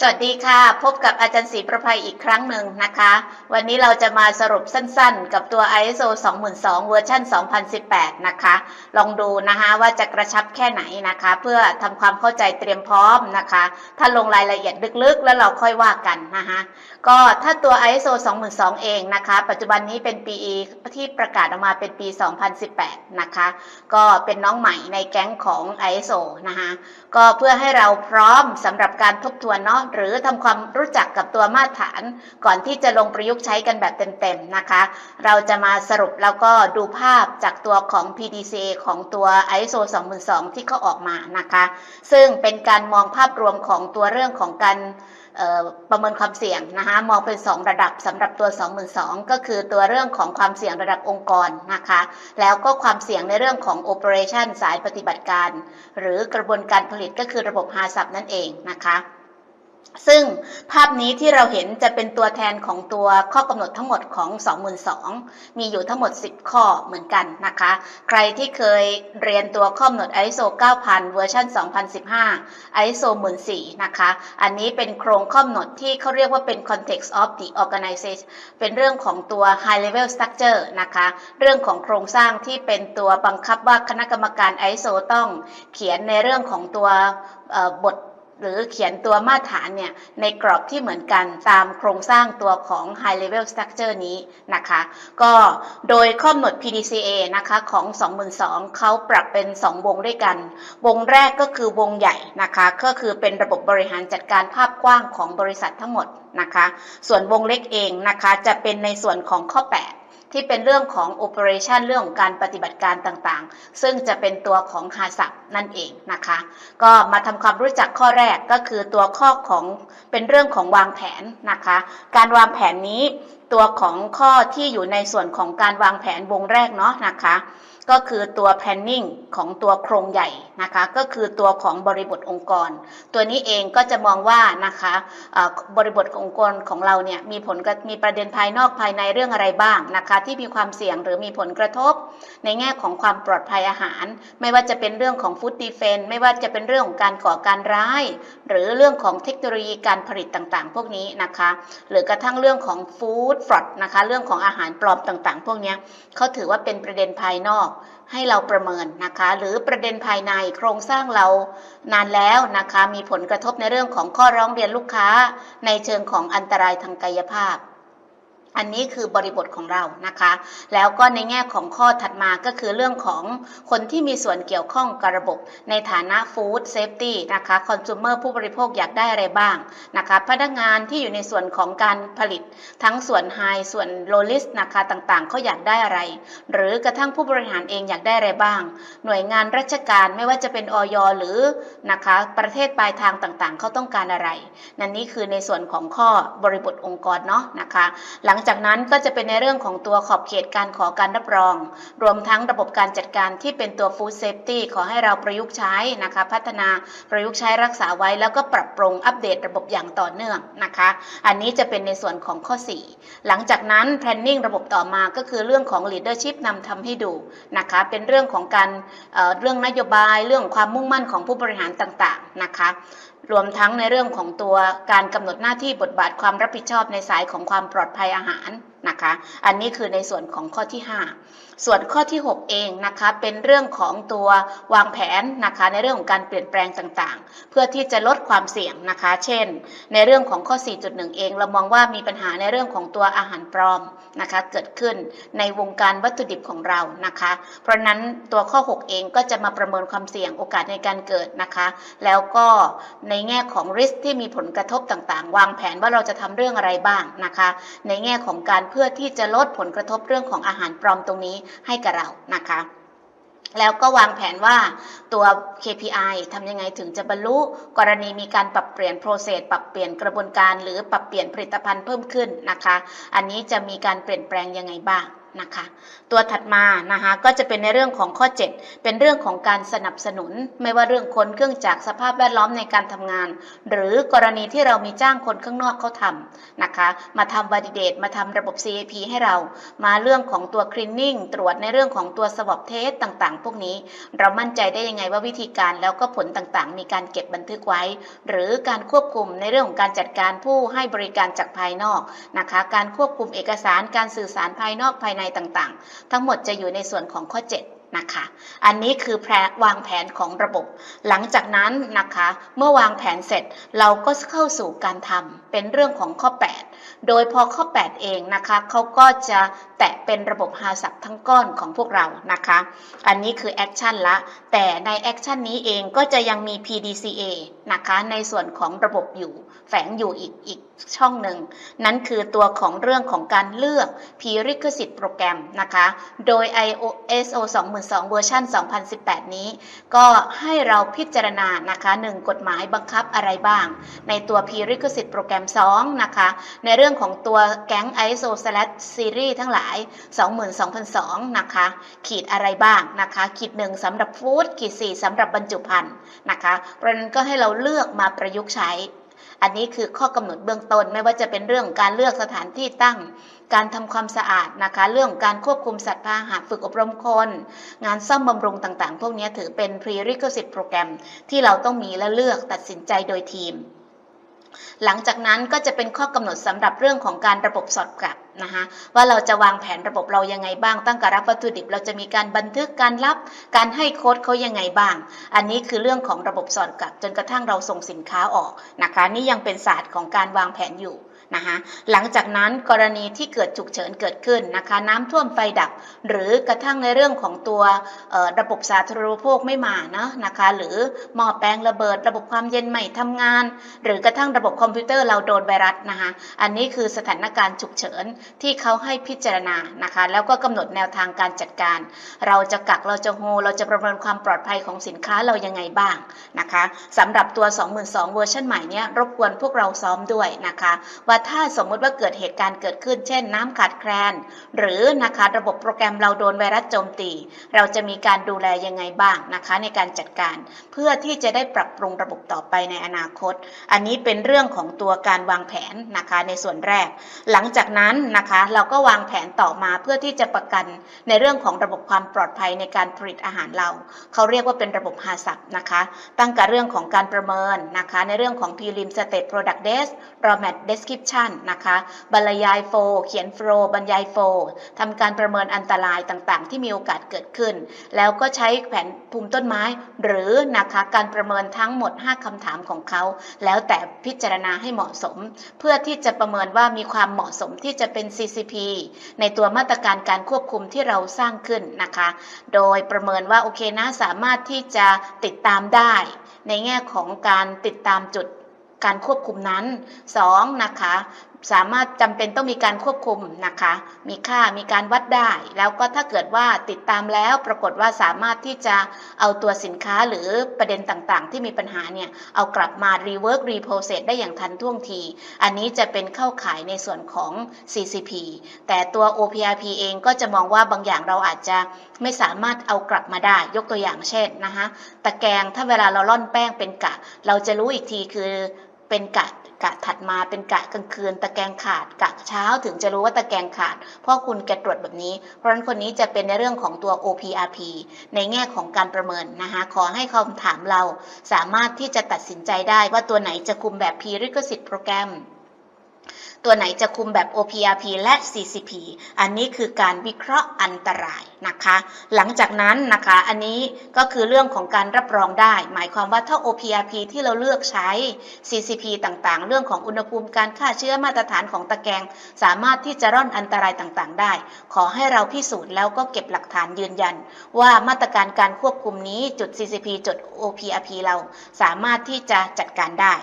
สวัสดีค่ะ พบกับอาจารย์ศรีประภัยอีกครั้งหนึ่งนะคะ วันนี้เราจะมาสรุปสั้นๆ กับตัว ISO 22000เวอร์ชัน2018 นะคะ ลองดูนะคะว่าจะกระชับแค่ไหนนะคะ เพื่อทำความเข้าใจเตรียมพร้อมนะคะ ถ้าลงรายละเอียดลึกๆ แล้วเราค่อยว่ากันนะคะก็ถ้าตัว ISO 22000เองนะคะ ปัจจุบันนี้เป็นปีที่ประกาศออกมาเป็นปี 2018 นะคะ ก็เป็นน้องใหม่ในแก๊งของ ISO นะคะก็เพื่อให้เราพร้อมสำหรับการทบทวนเนาะหรือทำความรู้จักกับตัวมาตรฐาน ก่อนที่จะลงประยุกต์ใช้กันแบบเต็มๆนะคะ เราจะมาสรุปแล้วก็ดูภาพจากตัวของ PDCA ของตัว ISO 22000ที่เขาออกมานะคะ ซึ่งเป็นการมองภาพรวมของตัวเรื่องของการประเมินความเสี่ยงนะคะมองเป็น 2 ระดับสำหรับตัว 22,000 ก็คือตัวเรื่องของความเสี่ยงระดับองค์กรนะคะ แล้วก็ความเสี่ยงในเรื่องของ operation สายปฏิบัติการ หรือกระบวนการผลิตก็คือระบบ HACCP นั่นเองนะคะ ซึ่งภาพนี้ที่เราเห็นจะเป็นตัวแทนของตัวข้อกำหนดทั้งหมดของ 22,000 มีอยู่ทั้งหมด 10 ข้อเหมือนกันนะคะ ใครที่เคยเรียนตัวข้อกำหนด ISO 9000 เวอร์ชัน2015 ISO 14000นะคะ อันนี้เป็นโครงข้อกำหนดที่เขาเรียกว่าเป็น context of the organization เป็นเรื่องของตัว high level structure นะคะ เรื่องของโครงสร้างที่เป็นตัวบังคับว่าคณะกรรมการ ISO ต้องเขียนในเรื่องของตัวบท หรือเขียนตัวมาตรฐานเนี่ยในกรอบที่เหมือนกันตามโครงสร้างตัวของ High Level Structure นี้นะคะ ก็โดยข้อกำหนด PDCA นะคะของ 2002เขาปรับเป็น 2 วงด้วยกัน วงแรกก็คือวงใหญ่นะคะ ก็คือเป็นระบบบริหารจัดการภาพกว้างของบริษัททั้งหมดนะคะ ส่วนวงเล็กเองนะคะจะเป็นในส่วนของข้อ 8 ที่เป็นเรื่องของ operation เรื่องของการปฏิบัติการต่างๆ ซึ่งจะเป็นตัวของฮาสับนั่นเองนะคะ ก็มาทำความรู้จักข้อแรกก็คือตัวข้อของเป็นเรื่องของวางแผนนะคะ การวางแผนนี้ ตัวของข้อที่อยู่ในส่วนของการวางแผนวงแรกเนาะนะคะ ก็คือตัว planning ของตัวโครงใหญ่นะคะ ก็คือตัวของบริบทองค์กร ตัวนี้เองก็จะมองว่านะคะบริบทองค์กรของเราเนี่ยมีผลมีประเด็นภายนอกภายในเรื่องอะไรบ้างนะคะ ที่มีความเสี่ยงหรือมีผลกระทบ ในแง่ของความปลอดภัยอาหาร ไม่ว่าจะเป็นเรื่องของฟู้ดดีเฟนไม่ว่าจะเป็นเรื่องของการก่อการร้าย หรือเรื่องของเทคโนโลยีการผลิตต่างๆ พวกนี้นะคะ หรือกระทั่งเรื่องของฟู้ดฟรอดนะคะ เรื่องของอาหารปลอมต่างๆ พวกนี้เขาถือว่าเป็นประเด็นภายนอกให้เราประเมินนะคะ หรือประเด็นภายในโครงสร้างเรานานแล้วนะคะ มีผลกระทบในเรื่องของข้อร้องเรียนลูกค้า ในเชิงของอันตรายทางกายภาพ อันนี้คือบริบทของเรานะคะ แล้วก็ในแง่ของข้อถัดมาก็คือเรื่องของคนที่มีส่วนเกี่ยวข้องกับระบบ ในฐานะฟู้ดเซฟตี้นะคะคอน sumer ผู้บริโภคอยากได้อะไรบ้างนะคะพนักงานที่อยู่ในส่วนของการผลิต ทั้งส่วนไฮส่วนโลลิสนะคะต่างๆเขาอยากได้อะไร หรือกระทั่งผู้บริหารเองอยากได้อะไรบ้าง หน่วยงานราชการไม่ว่าจะเป็นออยหรือนะคะประเทศปลายทางต่างๆเขาต้องการอะไร นั่นนี่คือในส่วนของข้อบริบทองค์กรเนาะนะคะหลังจากนั้นก็จะเป็นในเรื่องของตัวขอบเขตการขอการรับรอง รวมทั้งระบบการจัดการที่เป็นตัว Food Safety ขอให้เราประยุกต์ใช้นะคะ พัฒนาประยุกต์ใช้รักษาไว้ แล้วก็ปรับปรุงอัปเดตระบบอย่างต่อเนื่องนะคะ อันนี้จะเป็นในส่วนของข้อ 4 หลังจากนั้น planning ระบบต่อมาก็คือเรื่องของ leadership นำทำให้ดูนะคะ เป็นเรื่องของการเเรื่องนโยบาย เรื่องความมุ่งมั่นของผู้บริหารต่างๆนะคะ รวมทั้งในเรื่องของตัวการกำหนดหน้าที่บทบาทความรับผิดชอบในสายของความปลอดภัยอาหาร นะคะ อันนี้คือในส่วนของข้อที่ 5 ส่วนข้อที่ 6 เองนะคะ เป็นเรื่องของตัววางแผนนะคะ ในเรื่องของการเปลี่ยนแปลงต่างๆ เพื่อที่จะลดความเสี่ยงนะคะ เช่น ในเรื่องของข้อ 4.1 เอง เรามองว่ามีปัญหาในเรื่องของตัวอาหารปลอมนะคะ เกิดขึ้นในวงการวัตถุดิบของเรานะคะ เพราะนั้นตัวข้อ 6 เองก็จะมาประเมินความเสี่ยงโอกาสในการเกิดนะคะ แล้วก็ในแง่ของริสที่มีผลกระทบต่างๆ วางแผนว่าเราจะทำเรื่องอะไรบ้างนะคะ ในแง่ของการเพื่อที่จะลดผลกระทบเรื่องของอาหารปลอมตรงนี้ให้กับเรานะคะแล้วก็วางแผนว่าตัว KPI ทำยังไงถึงจะบรรลุ กรณีมีการปรับเปลี่ยนโปรเซสปรับเปลี่ยนกระบวนการ หรือปรับเปลี่ยนผลิตภัณฑ์เพิ่มขึ้นนะคะ อันนี้จะมีการเปลี่ยนแปลงยังไงบ้าง นะคะ ตัวถัดมานะคะก็จะเป็นในเรื่องของข้อ 7 เป็นเรื่องของการสนับสนุน ไม่ว่าเรื่องคนเครื่องจักรสภาพแวดล้อมในการทำงาน หรือกรณีที่เรามีจ้างคนข้างนอกเขาทำนะคะ มาทำว a ดิเดตมาทำระบบ CAP ให้เรา มาเรื่องของตัว cleaning ตรวจในเรื่องของตัว swab test ต่างๆ พวกนี้ เรามั่นใจได้ยังไงว่าวิธีการแล้วก็ผลต่างๆ มีการเก็บบันทึกไว้ หรือการควบคุมในเรื่องของการจัดการผู้ให้บริการจากภายนอกนะคะ การควบคุมเอกสารการสื่อสารภายนอกภายในต่างๆ ทั้งหมดจะอยู่ในส่วนของข้อ 7 นะคะ อันนี้คือแผนวางแผนของระบบ หลังจากนั้นนะคะ เมื่อวางแผนเสร็จเราก็เข้าสู่การทำเป็นเรื่องของข้อ 8 โดยพอข้อ 8 เองนะคะเขาก็จะแตะเป็นระบบฮาสับทั้งก้อนของพวกเรานะคะ อันนี้คือแอคชั่นละ แต่ในแอคชั่นนี้เองก็จะยังมี PDCA นะคะในส่วนของระบบอยู่ แฝงอยู่อีกอีกช่องหนึ่ง นั่นคือตัวของเรื่องของการเลือก Prerequisite โปรแกรมนะคะ โดย ISO 2 เวอร์ชัน2018 นี้ ก็ให้เราพิจารณานะคะ 1 กฎหมายบังคับอะไรบ้าง ในตัว Prerequisite โปรแกรม 2 นะคะ ในเรื่องของตัวแก๊ง ISO slash series ทั้งหลาย 22,002นะคะ ขีดอะไรบ้างนะคะ ขีด 1สำหรับฟู้ดขีด 4สำหรับบรรจุภัณฑ์นะคะเพราะฉะนั้นก็ให้เราเลือกมาประยุกต์ใช้ อันนี้คือข้อกำหนดเบื้องต้นไม่ว่าจะเป็นเรื่องการเลือกสถานที่ตั้ง การทำความสะอาดนะคะ เรื่องการควบคุมสัตว์พาหะฝึกอบรมคน งานซ่อมบำรุงต่างๆ พวกนี้ถือเป็น prerequisite โปรแกรมที่เราต้องมีและเลือกตัดสินใจโดยทีม หลังจากนั้นก็จะเป็นข้อกำหนดสำหรับเรื่องของการระบบสอดกลับ นะคะว่าเราจะวางแผนระบบเรายังไงบ้าง ตั้งแต่รับวัตถุดิบ เราจะมีการบันทึกการรับการให้โค้ดเขายังไงบ้าง อันนี้คือเรื่องของระบบสอดกลับจนกระทั่งเราส่งสินค้าออกนะคะนี่ยังเป็นศาสตร์ของการวางแผนอยู่ นะคะหลังจากนั้นกรณีที่เกิดฉุกเฉินเกิดขึ้นนะคะ น้ำท่วมไฟดับ หรือกระทั่งในเรื่องของตัวระบบสาธารณูปโภคไม่มานะนะคะ หรือหม้อแปลงระเบิด ระบบความเย็นใหม่ทำงาน หรือกระทั่งระบบคอมพิวเตอร์เราโดนไวรัสนะคะ อันนี้คือสถานการณ์ฉุกเฉินที่เขาให้พิจารณานะคะ แล้วก็กำหนดแนวทางการจัดการ เราจะกักเราจะโฮเราจะประเมินความปลอดภัยของสินค้าเรายังไงบ้างนะคะสำหรับตัว 22,000เวอร์ชันใหม่เนี้ยรบกวนพวกเราซ้อมด้วยนะคะว่าถ้าสมมุติว่าเกิดเหตุการณ์เกิดขึ้น เช่น น้ำขาดแคลน หรือนะคะระบบโปรแกรมเราโดนไวรัสโจมตี เราจะมีการดูแลยังไงบ้างนะคะ ในการจัดการเพื่อที่จะได้ปรับปรุงระบบต่อไปในอนาคต อันนี้เป็นเรื่องของตัวการวางแผนนะคะในส่วนแรก หลังจากนั้นนะคะเราก็วางแผนต่อมาเพื่อที่จะประกันในเรื่องของระบบความปลอดภัยในการผลิตอาหารเรา เขาเรียกว่าเป็นระบบฮาสับนะคะ ตั้งแต่เรื่องของการประเมินนะคะ ในเรื่องของ prelim state product desk raw mat description นะคะบรรยายโฟเขียนโฟบรรยายโฟทำการประเมินอันตรายต่างๆ ที่มีโอกาสเกิดขึ้น แล้วก็ใช้แผนภูมิต้นไม้ หรือนะคะการประเมินทั้งหมด 5คำถามของเขา แล้วแต่พิจารณาให้เหมาะสม เพื่อที่จะประเมินว่ามีความเหมาะสมที่จะเป็น CCP ในตัวมาตรการการควบคุมที่เราสร้างขึ้นนะคะ โดยประเมินว่าโอเคนะสามารถที่จะติดตามได้ ในแง่ของการติดตามจุด การควบคุมนั้น 2. นะคะสามารถจำเป็นต้องมีการควบคุมนะคะ มีค่า มีการวัดได้ แล้วก็ถ้าเกิดว่าติดตามแล้วปรากฏว่าสามารถที่จะเอาตัวสินค้าหรือประเด็นต่างๆ ที่มีปัญหาเนี่ย เอากลับมา rework reprocess ได้อย่างทันท่วงที อันนี้จะเป็นเข้าข่ายในส่วนของ CCP แต่ตัว OPRP เองก็จะมองว่าบางอย่างเราอาจจะไม่สามารถเอากลับมาได้ ยกตัวอย่างเช่นนะคะ ตะแกรงถ้าเวลาเราล่อนแป้งเป็นกะ เราจะรู้อีกทีคือ เป็นกะกะถัดมาเป็นกะกลางคืน ตะแกรงขาดกะเช้าถึงจะรู้ว่าตะแกรงขาด เพราะคุณแกตรวจแบบนี้ เพราะฉะนั้นคนนี้จะเป็นในเรื่องของตัว OPRP ในแง่ของการประเมินนะคะขอให้คำถามเราสามารถที่จะตัดสินใจได้ว่าตัวไหนจะคุมแบบ Prerequisite โปรแกรมตัวไหนจะคุมแบบ OPRP และ CCP อันนี้คือการวิเคราะห์อันตราย นะคะหลังจากนั้นนะคะอันนี้ก็คือเรื่องของการรับรองได้ หมายความว่าถ้า OPRP ที่เราเลือกใช้ CCP ต่างๆ เรื่องของอุณหภูมิการฆ่าเชื้อมาตรฐานของตะแกรงสามารถที่จะร่อนอันตรายต่างๆ ได้ ขอให้เราพิสูจน์แล้วก็เก็บหลักฐานยืนยัน ว่ามาตรการการควบคุมนี้จุด CCP จุด OPRP เราสามารถที่จะจัดการได้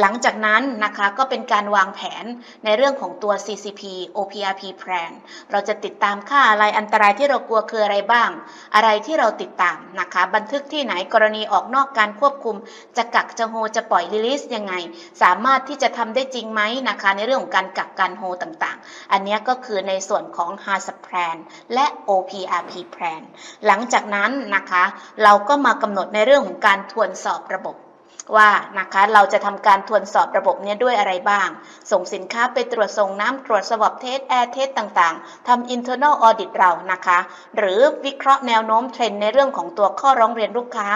หลังจากนั้นนะคะก็เป็นการวางแผนในเรื่องของตัว CCP OPRP plan เราจะติดตามค่าอะไรอันตรายที่เรากลัวคืออะไรบ้าง อะไรที่เราติดตามนะคะ บันทึกที่ไหนกรณีออกนอกการควบคุม จะกักจะโฮจะปล่อยรีลิสยังไง สามารถที่จะทำได้จริงไหมนะคะ ในเรื่องของการกักการโฮต่างๆ อันนี้ก็คือในส่วนของ HACCP plan และ OPRP plan หลังจากนั้นนะคะ เราก็มากำหนดในเรื่องของการทวนสอบระบบ ว่านะคะเราจะทำการทวนสอบระบบเนี้ยด้วยอะไรบ้าง ส่งสินค้าไปตรวจส่งน้ำตรวจสวอปเทสแอร์เทสต่างๆทำ internal audit เรานะคะ หรือวิเคราะห์แนวโน้มเทรนด์ในเรื่องของตัวข้อร้องเรียนลูกค้า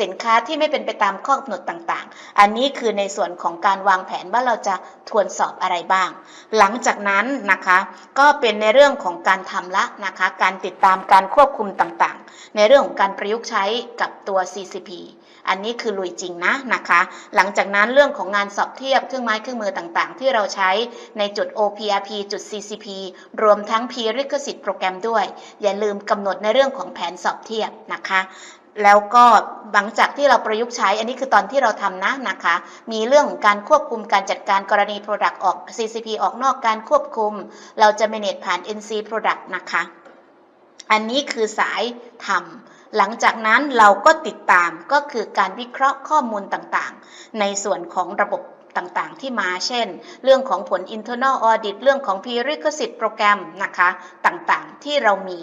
สินค้าที่ไม่เป็นไปตามข้อกำหนดต่างๆ อันนี้คือในส่วนของการวางแผนว่าเราจะทวนสอบอะไรบ้าง หลังจากนั้นนะคะก็เป็นในเรื่องของการทำละนะคะ การติดตามการควบคุมต่างๆ ในเรื่องของการประยุกต์ใช้กับตัว CCP อันนี้คือลุยจริงนะนะคะ หลังจากนั้นเรื่องของงานสอบเทียบเครื่องไม้เครื่องมือต่างๆ ที่เราใช้ในจุด OPRP จุด CCP รวมทั้ง P ลิขสิทธิ์โปรแกรมด้วย อย่าลืมกำหนดในเรื่องของแผนสอบเทียบนะคะแล้วก็หลังจากที่เราประยุกต์ใช้ อันนี้คือตอนที่เราทำนะนะคะ มีเรื่องของการควบคุมการจัดการกรณี Product ออก CCP ออกนอกการควบคุม เราจะ manage ผ่าน NC Product นะคะ อันนี้คือสายทำ หลังจากนั้นเราก็ติดตามก็คือการวิเคราะห์ข้อมูลต่างๆ ในส่วนของระบบต่างๆ ที่มาเช่น เรื่องของผล internal audit เรื่องของ prerequisite โปรแกรมนะคะต่างๆ ที่เรามี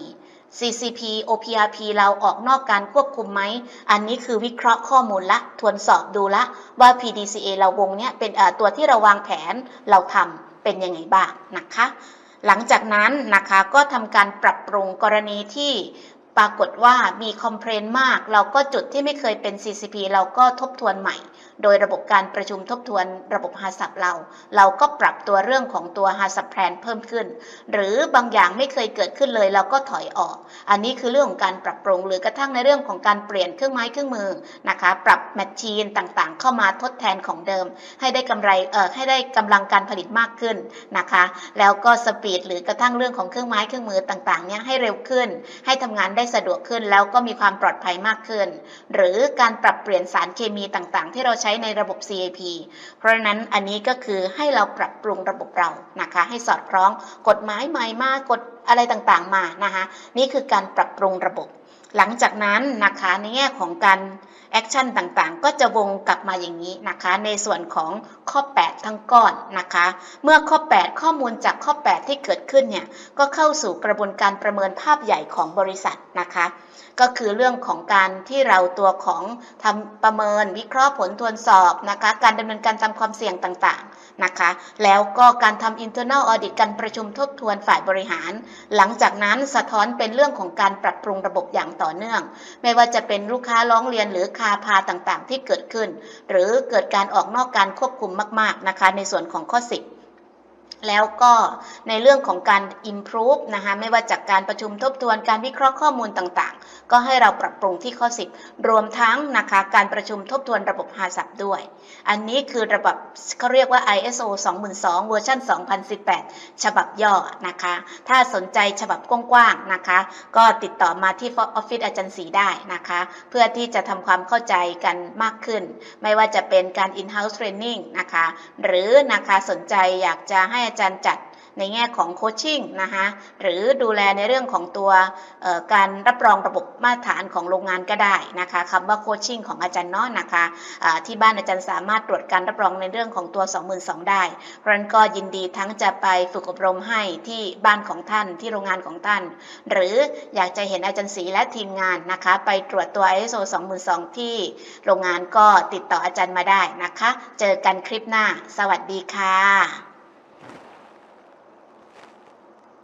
CCP OPRP เราออกนอกการควบคุมไหม อันนี้คือวิเคราะห์ข้อมูลละ ทวนสอบดูละ ว่า PDCA เราวงเนี้ยเป็นตัวที่เราวางแผนเราทำเป็นยังไงบ้างนะคะ หลังจากนั้นนะคะก็ทำการปรับปรุงกรณีที่ ปรากฏว่ามีคอมเพลนมาก เราก็จุดที่ไม่เคยเป็น CCP เราก็ทบทวนใหม่ โดยระบบการประชุมทบทวนระบบ h a c c p เรา เราก็ปรับตัวเรื่องของตัว h a c c p plan เพิ่มขึ้น หรือบางอย่างไม่เคยเกิดขึ้นเลยเราก็ถอยออก อันนี้คือเรื่องของการปรับปรุง หรือกระทั่งในเรื่องของการเปลี่ยนเครื่องไม้เครื่องมือนะคะ ปรับแมชชีนต่างๆ เข้ามาทดแทนของเดิม ให้ได้กำไรเอ่อให้ได้กำลังการผลิตมากขึ้นนะคะ แล้วก็สปีดหรือกระทั่งเรื่องของเครื่องไม้เครื่องมือต่างๆเนี่ยให้เร็วขึ้น ให้ทำงานได้สะดวกขึ้น แล้วก็มีความปลอดภัยมากขึ้น หรือการปรับเปลี่ยนสารเคมีต่างๆ ที่เราใช้ในระบบ CAP เพราะนั้นอันนี้ก็คือให้เราปรับปรุงระบบเรานะคะ ให้สอดคล้องกฎหมายใหม่มากฎอะไรต่างๆมานะคะ นี่คือการปรับปรุงระบบ หลังจากนั้นนะคะในแง่ของการแอคชั่นต่างๆ ก็จะวงกลับมาอย่างนี้นะคะ ในส่วนของข้อ 8 ทั้งก้อนนะคะ เมื่อข้อ 8 ข้อมูลจากข้อ 8 ที่เกิดขึ้นเนี่ยก็เข้าสู่กระบวนการประเมินภาพใหญ่ของบริษัทนะคะ ก็คือเรื่องของการที่เราตัวของทำประเมินวิเคราะห์ผลทวนสอบนะคะ การดำเนินการตามความเสี่ยงต่างๆนะคะ แล้วก็การทำ internal audit การประชุมทบทวนฝ่ายบริหาร หลังจากนั้นสะท้อนเป็นเรื่องของการปรับปรุงระบบอย่างต่อเนื่อง ไม่ว่าจะเป็นลูกค้าร้องเรียนหรือคาพาต่างๆ ที่เกิดขึ้น หรือเกิดการออกนอกการควบคุมมาก ๆนะคะ ในส่วนของข้อ 10 แล้วก็ในเรื่องของการ improve นะคะไม่ว่าจากการประชุมทบทวนการวิเคราะห์ข้อมูลต่างๆ ก็ให้เราปรับปรุงที่ข้อ 10 รวมทั้งนะคะการประชุมทบทวนระบบ h a c c p ด้วย อันนี้คือระบบเขาเรียกว่า ISO 22000เวอร์ชัน2018 ฉบับย่อนะคะ ถ้าสนใจฉบับกว้างๆนะคะ ก็ติดต่อมาที่ออฟฟิศอาจารย์สีได้นะคะ เพื่อที่จะทำความเข้าใจกันมากขึ้น ไม่ว่าจะเป็นการ in-house training นะคะ หรือนะคะสนใจอยากจะให้อาจารย์จัดในแง่ของโคชชิ่งนะคะหรือดูแลในเรื่องของตัวการรับรองระบบมาตรฐานของโรงงานก็ได้นะคะคำว่าโคชชิ่งของอาจารย์เนาะนะคะที่บ้านอาจารย์สามารถตรวจการรับรองในเรื่องของตัว 22,000 ได้เพราะฉะนั้นก็ยินดีทั้งจะไปฝึกอบรมให้ที่บ้านของท่านที่โรงงานของท่าน หรืออยากจะเห็นอาจารย์ศรีและทีมงานนะคะไปตรวจตัว ISO 22000 ที่โรงงานก็ติดต่ออาจารย์มาได้นะคะ เจอกันคลิปหน้า สวัสดีค่ะ